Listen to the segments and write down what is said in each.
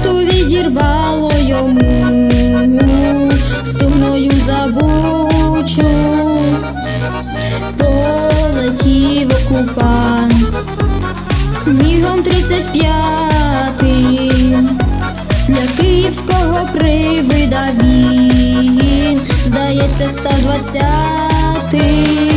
Хусту відірвало йому, стугною забучу, полетів окупант, мігом 35-й, для київського привида він, здається, 120-й.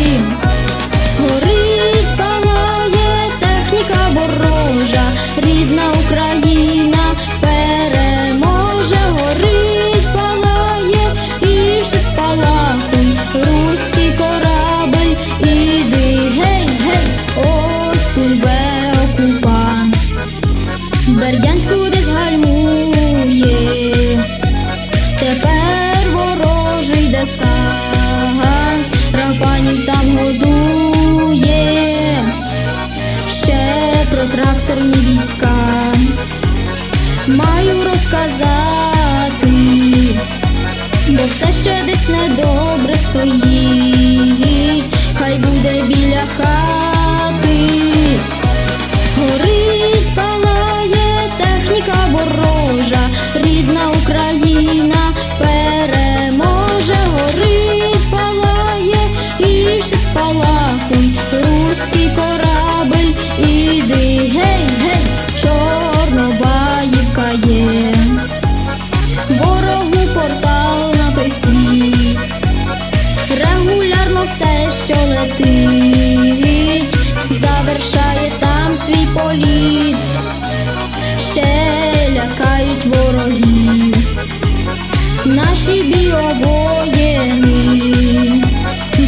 Бердянську десь гальмує, тепер ворожий десант, рапанів там годує, ще про тракторні війська. Маю розказати, бо все ще десь недобре стоїть, хай буде біля хати. Що летить, завершає там свій політ, ще лякають ворогів, наші біовоєни,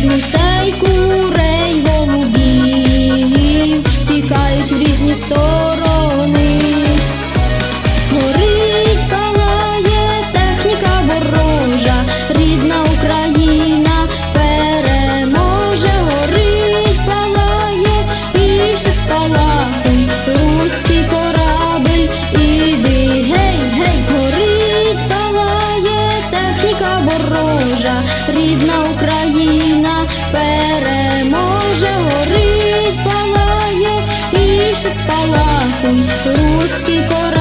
гусей, курей, голубів, тікають в різні сторони. Спалахуй, руський корабель, іди, гей, гей, горить, палає техніка ворожа, рідна Україна переможе, горить, палає і ще спалахуй, руський корабель,